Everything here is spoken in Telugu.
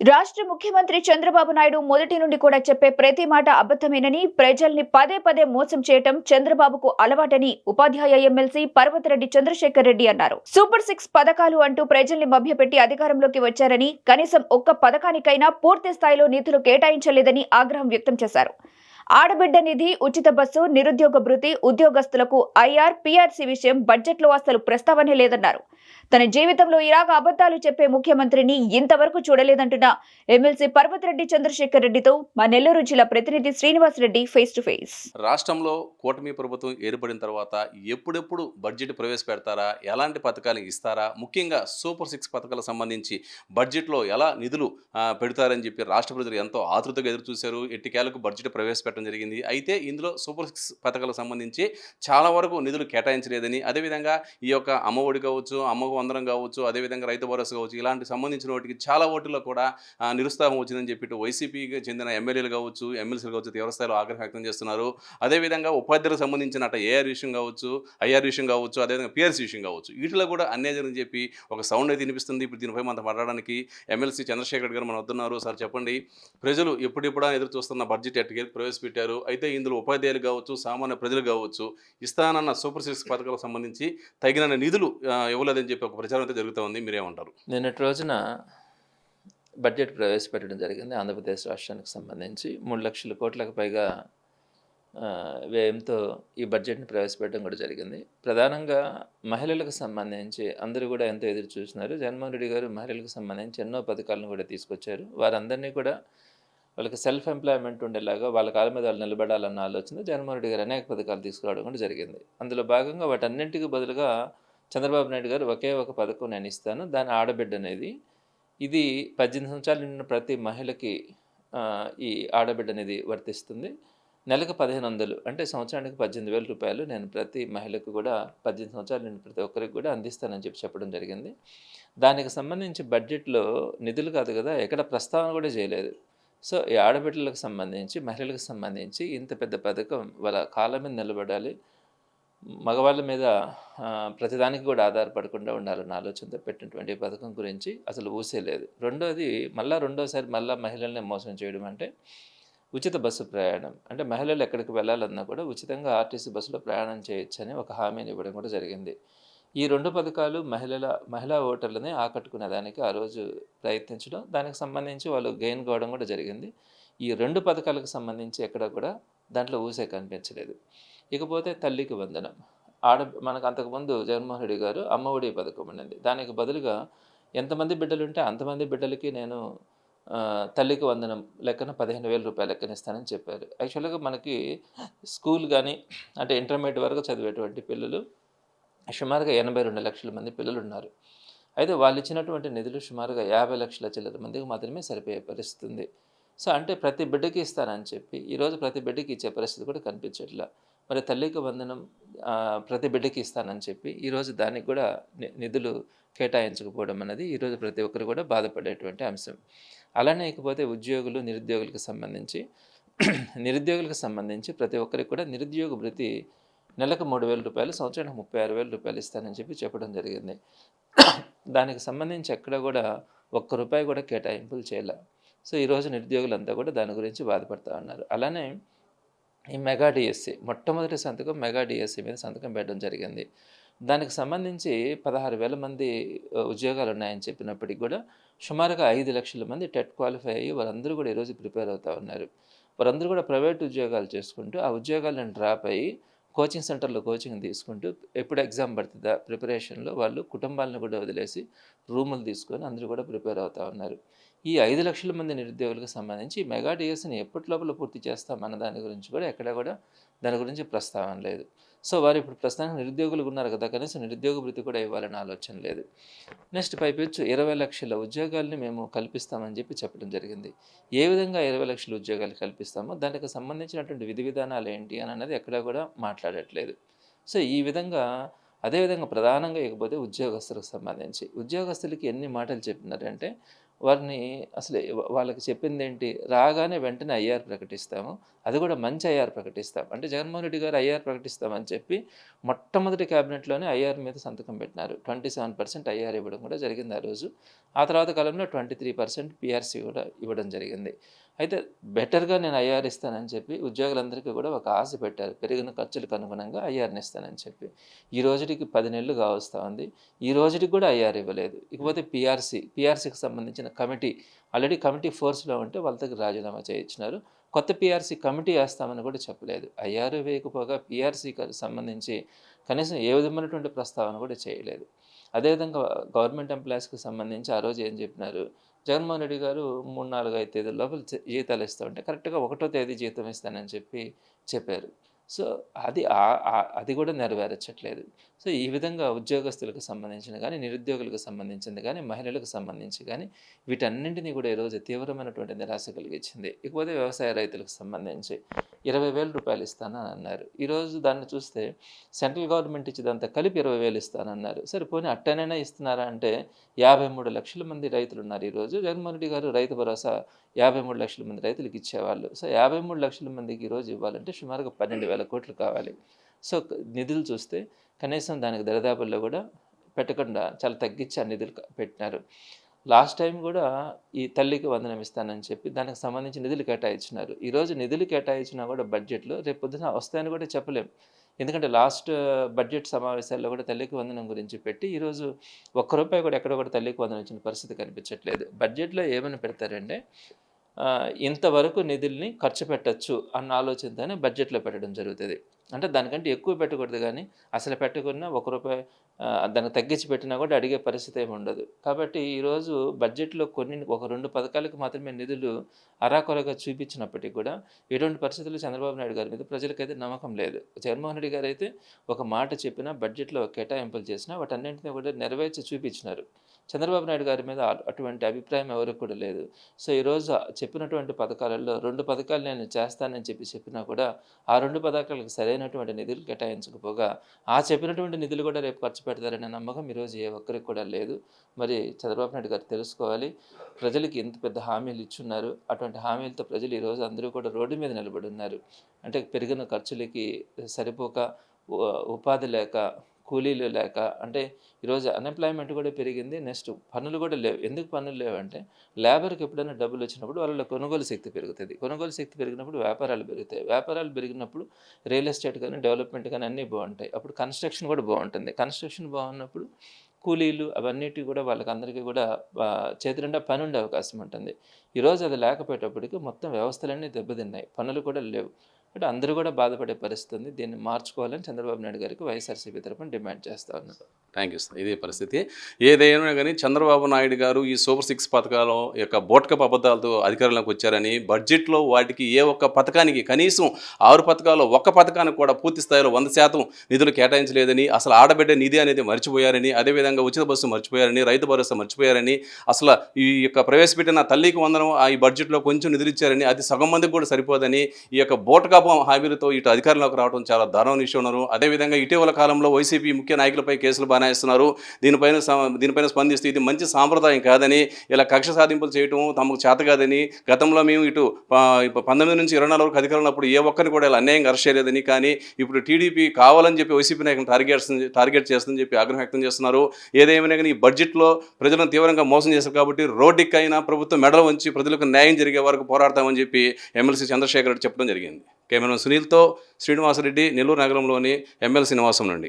రాష్ట్ర ముఖ్యమంత్రి చంద్రబాబు నాయుడు మొదటి నుండి కూడా చెప్పే ప్రతి మాట అబద్ధమేనని ప్రజల్ని పదే పదే మోసం చేయటం చంద్రబాబుకు అలవాటని ఉపాధ్యాయ ఎమ్మెల్సీ పర్వతరెడ్డి చంద్రశేఖర్ రెడ్డి అన్నారు. సూపర్ సిక్స్ పథకాలు అంటూ ప్రజల్ని మభ్యపెట్టి అధికారంలోకి వచ్చారని కనీసం ఒక్క పథకానికైనా పూర్తి స్థాయిలో నిధులు కేటాయించలేదని ఆగ్రహం వ్యక్తం చేశారు. ఆడబిడ్డ నిధి ఉచిత బస్సు నిరుద్యోగ భృతి ఉద్యోగస్తులకు ఐఆర్ పీఆర్సీ విషయం బడ్జెట్లో అసలు ప్రస్తావనే లేదన్నారు. తన జీవితంలో ఇలాగ అబద్ధాలు చెప్పే ముఖ్యమంత్రిని ఇంతవరకు చూడలేదంటున్న ఎమ్మెల్సీ పర్వతరెడ్డి చంద్రశేఖర్ రెడ్డితో మా నెల్లూరు జిల్లా ప్రతినిధి Srinivas Reddy face to face రాష్ట్రంలో కూటమి ప్రభుత్వం ఏర్పడిన తర్వాత ఎప్పుడెప్పుడు బడ్జెట్ ప్రవేశపెడతారా? ఎలాంటి పథకాలు ఇస్తారా? ముఖ్యంగా సూపర్ సిక్స్ పథకాలకు సంబంధించి బడ్జెట్లో ఎలా నిధులు పెడతారని చెప్పి రాష్ట్ర ప్రజలు ఎంతో ఆతృతగా ఎదురు చూశారు ఎట్టికేలకు బడ్జెట్ ప్రవేశపెట్టడం జరిగింది. అయితే ఇందులో సూపర్ సిక్స్ పథకాలకు సంబంధించి చాలా వరకు నిధులు కేటాయించలేదని అదేవిధంగా ఈ యొక్క అమ్మఒడి కావచ్చు అమ్మకు వందనం కావచ్చు అదేవిధంగా రైతు భరోసా కావచ్చు ఇలాంటి సంబంధించిన వాటికి చాలా ఓటుల్లో కూడా నిరుత్సాహం వచ్చిందని చెప్పి వైసీపీకి చెందిన ఎమ్మెల్యేలు కావచ్చు ఎమ్మెల్సీలు కావచ్చు తీవ్రస్థాయిలో ఆగ్రహం వ్యక్తం చేస్తున్నారు. అదేవిధంగా ఉపాధ్యాయులకు సంబంధించిన అట ఏఆర్ విషయం కావచ్చు ఐఆర్ విషయం కావచ్చు అదేవిధంగా పిఆర్సీ విషయం కావచ్చు వీటిలో కూడా అన్యాయం చెప్పి ఒక సౌండ్ అయితే వినిపిస్తుంది. ఇప్పుడు దీనిపై మనం మాట్లాడడానికి ఎమ్మెల్సీ చంద్రశేఖర్ గారు మనం వస్తున్నారు సార్ చెప్పండి ప్రజలు ఎప్పుడెప్పుడా ఎదురు చూస్తున్న బడ్జెట్ ఎట్టుకెళ్ళి ప్రవేశపెట్టారు? అయితే ఇందులో ఉపాధ్యాయులు కావచ్చు సామాన్య ప్రజలు కావచ్చు ఇస్తానన్న సూపర్ సిక్స్ పథకాలకు సంబంధించి తగిన నిధులు ఇవ్వలేదని అని చెప్పి ఒక ప్రచారం అయితే జరుగుతూ ఉంది. మీరేమంటారు నిన్నటి రోజున బడ్జెట్ ప్రవేశపెట్టడం జరిగింది ఆంధ్రప్రదేశ్ రాష్ట్రానికి సంబంధించి. మూడు లక్షల కోట్లకు పైగా వ్యయంతో ఈ బడ్జెట్ని ప్రవేశపెట్టడం కూడా జరిగింది. ప్రధానంగా మహిళలకు సంబంధించి అందరూ కూడా ఎంతో ఎదురు చూస్తున్నారు. జగన్మోహన్ రెడ్డి గారు మహిళలకు సంబంధించి ఎన్నో పథకాలను కూడా తీసుకొచ్చారు. వారందరినీ కూడా వాళ్ళకి సెల్ఫ్ ఎంప్లాయ్మెంట్ ఉండేలాగా వాళ్ళ కాళ్ళ మీద వాళ్ళు నిలబడాలన్న ఆలోచన జగన్మోహన్ రెడ్డి గారు అనేక పథకాలు తీసుకురావడం కూడా జరిగింది. అందులో భాగంగా వాటన్నింటికి బదులుగా చంద్రబాబు నాయుడు గారు ఒకే ఒక పథకం నేను ఇస్తాను. దాని ఆడబిడ్డ అనేది ఇది పద్దెనిమిది సంవత్సరాలు నిండిన ప్రతి మహిళకి ఈ ఆడబిడ్డ అనేది వర్తిస్తుంది. నెలకు పదిహేను వందలు అంటే సంవత్సరానికి పద్దెనిమిది వేల రూపాయలు నేను ప్రతి మహిళకు కూడా పద్దెనిమిది సంవత్సరాలు నిండిన ప్రతి ఒక్కరికి కూడా అందిస్తానని చెప్పి చెప్పడం జరిగింది. దానికి సంబంధించి బడ్జెట్లో నిధులు కాదు కదా ఎక్కడ ప్రస్తావన కూడా చేయలేదు. సో ఈ ఆడబిడ్డలకు సంబంధించి మహిళలకు సంబంధించి ఇంత పెద్ద పథకం వాళ్ళ కాలం మీద నిలబడాలి. మగవాళ్ళ మీద ప్రతిదానికి కూడా ఆధారపడకుండా ఉండాలన్న ఆలోచనతో పెట్టినటువంటి పథకం గురించి అసలు ఊసేలేదు రెండోది మళ్ళీ రెండోసారి మళ్ళీ మహిళల్ని మోసం చేయడం అంటే ఉచిత బస్సు ప్రయాణం. అంటే మహిళలు ఎక్కడికి వెళ్ళాలన్నా కూడా ఉచితంగా ఆర్టీసీ బస్సులో ప్రయాణం చేయొచ్చని ఒక హామీని ఇవ్వడం కూడా జరిగింది. ఈ రెండు పథకాలు మహిళల మహిళా ఓటర్లని ఆకట్టుకునే దానికి ఆ రోజు ప్రయత్నించడం దానికి సంబంధించి వాళ్ళు గెయిన్ కావడం కూడా జరిగింది. ఈ రెండు పథకాలకు సంబంధించి ఎక్కడ కూడా దాంట్లో ఊసే కనిపించలేదు. ఇకపోతే తల్లికి వందనం. ఆడ మనకు అంతకుముందు జగన్మోహన్ రెడ్డి గారు అమ్మఒడి పథకం ఉండింది. దానికి బదులుగా ఎంతమంది బిడ్డలు ఉంటే అంతమంది బిడ్డలకి నేను తల్లికి వందనం లెక్కన పదిహేను వేల రూపాయలు లెక్కన ఇస్తానని చెప్పారు. యాక్చువల్గా మనకి స్కూల్ కానీ అంటే ఇంటర్మీడియట్ వరకు చదివేటువంటి పిల్లలు సుమారుగా ఎనభై రెండు లక్షల మంది పిల్లలు ఉన్నారు అయితే వాళ్ళు ఇచ్చినటువంటి నిధులు సుమారుగా యాభై లక్షల చిల్లర మందికి మాత్రమే సరిపోయే పరిస్థితి ఉంది సో అంటే ప్రతి బిడ్డకి ఇస్తానని చెప్పి ఈరోజు ప్రతి బిడ్డకి ఇచ్చే పరిస్థితి కూడా కనిపించట్లా. మరి తల్లికి వందనం ప్రతి బిడ్డకి ఇస్తానని చెప్పి ఈరోజు దానికి కూడా ని- నిధులు కేటాయించకపోవడం అనేది ఈరోజు ప్రతి ఒక్కరు కూడా బాధపడేటువంటి అంశం. అలానే ఇకపోతే ఉద్యోగులు నిరుద్యోగులకు సంబంధించి నిరుద్యోగులకు సంబంధించి ప్రతి ఒక్కరికి కూడా నిరుద్యోగ భృతి నెలకు మూడు వేల రూపాయలు సంవత్సరానికి ముప్పై ఆరు వేల రూపాయలు ఇస్తానని చెప్పి చెప్పడం జరిగింది. దానికి సంబంధించి ఎక్కడ కూడా ఒక్క రూపాయి కూడా కేటాయింపులు చేయలే. సో ఈరోజు నిరుద్యోగులంతా కూడా దాని గురించి బాధపడుతూ ఉన్నారు. అలానే ఈ మెగా డిఎస్సి మొట్టమొదటి సంతకం మెగా డిఎస్సి మీద సంతకం పెట్టడం జరిగింది. దానికి సంబంధించి పదహారు వేల మంది ఉద్యోగాలు ఉన్నాయని చెప్పినప్పటికీ కూడా సుమారుగా ఐదు లక్షల మంది టెట్ క్వాలిఫై అయ్యి వారందరూ కూడా ఈరోజు ప్రిపేర్ అవుతూ ఉన్నారు. వారందరూ కూడా ప్రైవేట్ ఉద్యోగాలు చేసుకుంటూ ఆ ఉద్యోగాలను డ్రాప్ అయ్యి కోచింగ్ సెంటర్లో కోచింగ్ తీసుకుంటూ ఎప్పుడు ఎగ్జామ్ పడుతుందా ప్రిపరేషన్లో వాళ్ళు కుటుంబాలను కూడా వదిలేసి రూములు తీసుకొని అందరూ కూడా ప్రిపేర్ అవుతూ ఉన్నారు. ఈ ఐదు లక్షల మంది నిరుద్యోగులకు సంబంధించి మెగా డిఎస్ని ఎప్పటి లోపల పూర్తి చేస్తామన్న దాని గురించి కూడా ఎక్కడ కూడా దాని గురించి ప్రస్తావన లేదు. సో వారు ఇప్పుడు ప్రస్తుతానికి నిరుద్యోగులు ఉన్నారు కదా కనీసం నిరుద్యోగ వృత్తి కూడా ఇవ్వాలని ఆలోచన లేదు. నెక్స్ట్ పైపెచ్చు ఇరవై లక్షల ఉద్యోగాల్ని మేము కల్పిస్తామని చెప్పి చెప్పడం జరిగింది. ఏ విధంగా ఇరవై లక్షల ఉద్యోగాలు కల్పిస్తామో దానికి సంబంధించినటువంటి విధి విధానాలు ఏంటి అని అనేది ఎక్కడా కూడా మాట్లాడట్లేదు. సో ఈ విధంగా అదేవిధంగా ప్రధానంగా ఇకపోతే ఉద్యోగస్తులకు సంబంధించి. ఉద్యోగస్తులకి ఎన్ని మాటలు చెప్పినారంటే వారిని అసలు వాళ్ళకి చెప్పింది ఏంటి రాగానే వెంటనే ఐఆర్ ప్రకటిస్తాము. అది కూడా మంచి ఐఆర్ ప్రకటిస్తాం. అంటే జగన్మోహన్ రెడ్డి గారు ఐఆర్ ప్రకటిస్తామని చెప్పి మొట్టమొదటి క్యాబినెట్లోనే ఐఆర్ మీద సంతకం పెట్టినారు. ట్వంటీ సెవెన్ పర్సెంట్ ఐఆర్ ఇవ్వడం కూడా జరిగింది ఆ రోజు. ఆ తర్వాత కాలంలో ట్వంటీ త్రీ పర్సెంట్ పిఆర్సీ కూడా ఇవ్వడం జరిగింది. అయితే బెటర్గా నేను ఐఆర్ ఇస్తానని చెప్పి ఉద్యోగులందరికీ కూడా ఒక ఆశ పెట్టారు. పెరిగిన ఖర్చులకు అనుగుణంగా ఐఆర్ని ఇస్తానని చెప్పి. ఈ రోజుకి పది నెలలు కావస్తా ఉంది. ఈ రోజుకి కూడా ఐఆర్ ఇవ్వలేదు. ఇకపోతే పిఆర్సీ పిఆర్సీకి సంబంధించిన కమిటీ ఆల్రెడీ కమిటీ ఫోర్స్లో ఉంటే వాళ్ళ దగ్గర రాజీనామా చేయించినారు. కొత్త పిఆర్సీ కమిటీ వేస్తామని కూడా చెప్పలేదు. ఐఆర్ వేయకపోగా పిఆర్సీకి సంబంధించి కనీసం ఏ విధమైనటువంటి ప్రస్తావన కూడా చేయలేదు. అదేవిధంగా గవర్నమెంట్ ఎంప్లాయీస్కి సంబంధించి ఆ రోజు ఏం చెప్పినారు? జగన్మోహన్ రెడ్డి గారు మూడు నాలుగు ఐదు తేదీల లోపల జీతాలు ఇస్తా ఉంటే కరెక్ట్గా ఒకటో తేదీ జీతం ఇస్తానని చెప్పి చెప్పారు. సో అది అది కూడా నెరవేర్చట్లేదు. సో ఈ విధంగా ఉద్యోగస్తులకు సంబంధించిన కానీ నిరుద్యోగులకు సంబంధించింది కానీ మహిళలకు సంబంధించి కానీ వీటన్నింటినీ కూడా ఈరోజు తీవ్రమైనటువంటి నిరాశ కలిగించింది. ఇకపోతే వ్యవసాయ రైతులకు సంబంధించి ఇరవై వేల రూపాయలు ఇస్తానని అన్నారు. ఈరోజు దాన్ని చూస్తే సెంట్రల్ గవర్నమెంట్ ఇచ్చేదంతా కలిపి ఇరవై వేలు ఇస్తానన్నారు సరే పోనీ అట్టనైనా ఇస్తున్నారా అంటే యాభై మూడు లక్షల మంది రైతులు ఉన్నారు ఈరోజు జగన్మోహన్ రెడ్డి గారు రైతు భరోసా యాభై మూడు లక్షల మంది రైతులకు ఇచ్చేవాళ్ళు. సో యాభై మూడు లక్షల మందికి ఈరోజు ఇవ్వాలంటే సుమారుగా పన్నెండు వేల కోట్లు కావాలి. సో నిధులు చూస్తే కనీసం దానికి దరిదాపుల్లో కూడా పెట్టకుండా చాలా తగ్గించి ఆ నిధులు పెట్టినారు. లాస్ట్ టైం కూడా ఈ తల్లికి వందనం ఇస్తానని చెప్పి దానికి సంబంధించి నిధులు కేటాయించినారు. ఈరోజు నిధులు కేటాయించినా కూడా బడ్జెట్లో రేపు పొద్దున వస్తాయని కూడా చెప్పలేం. ఎందుకంటే లాస్ట్ బడ్జెట్ సమావేశాల్లో కూడా తల్లికి వందనం గురించి పెట్టి ఈరోజు ఒక్క రూపాయి కూడా ఎక్కడ కూడా తల్లికి వందనం ఇచ్చిన పరిస్థితి కనిపించట్లేదు. బడ్జెట్లో ఏమైనా పెడతారంటే ఇంతవరకు నిధుల్ని ఖర్చు పెట్టచ్చు అన్న ఆలోచనతోనే బడ్జెట్లో పెట్టడం జరుగుతుంది. అంటే దానికంటే ఎక్కువ పెట్టకూడదు కానీ అసలు పెట్టకున్నా ఒక రూపాయి దానికి తగ్గించి పెట్టినా కూడా అడిగే పరిస్థితి ఏమి ఉండదు. కాబట్టి ఈరోజు బడ్జెట్లో కొన్ని ఒక రెండు పథకాలకు మాత్రమే నిధులు అరాకొరగా చూపించినప్పటికీ కూడా ఎటువంటి పరిస్థితుల్లో చంద్రబాబు నాయుడు గారి మీద ప్రజలకైతే నమ్మకం లేదు. జగన్మోహన్ రెడ్డి గారు అయితే ఒక మాట చెప్పినా బడ్జెట్లో కేటాయింపులు చేసినా వాటన్నింటినీ కూడా నెరవేర్చి చూపించినారు. చంద్రబాబు నాయుడు గారి మీద అటువంటి అభిప్రాయం ఎవరికి కూడా లేదు. సో ఈరోజు చెప్పినటువంటి పథకాలలో రెండు పథకాలు నేను చేస్తానని చెప్పి చెప్పినా కూడా ఆ రెండు పథకాలకు సరైనటువంటి నిధులు కేటాయించకపోగా ఆ చెప్పినటువంటి నిధులు కూడా రేపు ఖర్చు పెడతారనే నమ్మకం ఈరోజు ఏ ఒక్కరికి కూడా లేదు. మరి చంద్రబాబు నాయుడు గారు తెలుసుకోవాలి. ప్రజలకి ఎంత పెద్ద హామీలు ఇచ్చున్నారు. అటువంటి హామీలతో ప్రజలు ఈరోజు అందరూ కూడా రోడ్డు మీద నిలబడి ఉన్నారు. అంటే పెరిగిన ఖర్చులకి సరిపోక ఉపాధి లేక కూలీలు లేక అంటే ఈరోజు అన్ఎంప్లాయ్మెంట్ కూడా పెరిగింది నెక్స్ట్ పనులు కూడా లేవు. ఎందుకు పనులు లేవంటే లేబర్కి ఎప్పుడైనా డబ్బులు వచ్చినప్పుడు వాళ్ళ కొనుగోలు శక్తి పెరుగుతుంది. కొనుగోలు శక్తి పెరిగినప్పుడు వ్యాపారాలు పెరుగుతాయి. వ్యాపారాలు పెరిగినప్పుడు రియల్ ఎస్టేట్ కానీ డెవలప్మెంట్ కానీ అన్నీ బాగుంటాయి. అప్పుడు కన్స్ట్రక్షన్ కూడా బాగుంటుంది. కన్స్ట్రక్షన్ బాగున్నప్పుడు కూలీలు అవన్నిటి కూడా వాళ్ళకందరికీ కూడా చేతినిండా పని ఉండే అవకాశం ఉంటుంది. ఈరోజు అది లేకపోయేటప్పటికి మొత్తం వ్యవస్థలన్నీ దెబ్బతిన్నాయి. పనులు కూడా లేవు. అంటే అందరూ కూడా బాధపడే పరిస్థితి ఉంది. దీన్ని మార్చుకోవాలని చంద్రబాబు నాయుడు గారికి వైఎస్ఆర్సీపీ తరఫున డిమాండ్ చేస్తా ఉన్నారు. థ్యాంక్ యూ సార్ ఇదే పరిస్థితి. ఏదైనా కానీ చంద్రబాబు నాయుడు గారు ఈ సూపర్ సిక్స్ పథకాల యొక్క బోట్కప్ అబద్ధాలతో అధికారంలోకి వచ్చారని బడ్జెట్లో వాటికి ఏ ఒక్క పథకానికి కనీసం ఆరు పథకాల్లో ఒక్క పథకానికి కూడా పూర్తి స్థాయిలో వంద శాతం నిధులు కేటాయించలేదని అసలు ఆడబిడ్డ నిధి అనేది మర్చిపోయారని అదేవిధంగా ఉచిత బస్సు మర్చిపోయారని రైతు భరోసా మర్చిపోయారని అసలు ఈ యొక్క ప్రవేశపెట్టిన తల్లికి వందనం ఆ ఈ బడ్జెట్లో కొంచెం నిధులు ఇచ్చారని అది సగం మందికి కూడా సరిపోదని ఈ యొక్క బోట్కప్ హామీలతో ఇటు అధికారంలోకి రావడం చాలా దారుణ విషయం ఉన్నారు. అదేవిధంగా ఇటీవల కాలంలో వైసీపీ ముఖ్య నాయకులపై కేసులు బనాయిస్తున్నారు. దీనిపైన దీనిపైన స్పందిస్తూ ఇది మంచి సాంప్రదాయం కాదని ఇలా కక్ష సాధింపులు చేయటం తమకు చేత కాదని గతంలో మేము ఇటు పంతొమ్మిది నుంచి ఇరవై నాలుగు వరకు అధికారంలో ఉన్నప్పుడు ఏ ఒక్కరిని కూడా ఇలా అన్యాయంగా అరెస్ట్ చేయలేదని కానీ ఇప్పుడు టీడీపీ కావాలని చెప్పి వైసీపీ నాయకులను టార్గెట్ టార్గెట్ చేస్తుందని చెప్పి ఆగ్రహం వ్యక్తం చేస్తున్నారు. ఏదేమైనా కానీ ఈ బడ్జెట్లో ప్రజలను తీవ్రంగా మోసం చేశారు కాబట్టి రోడ్డుకైనా ప్రభుత్వం మెడలు వంచి ప్రజలకు న్యాయం జరిగే వరకు పోరాడతామని చెప్పి ఎమ్మెల్సీ చంద్రశేఖర్ రెడ్డి చెప్పడం జరిగింది. కెమెరామెన్ సునీల్తో శ్రీనివాసరెడ్డి నెల్లూరు నగరంలోని ఎమ్మెల్సీ నివాసం నుండి.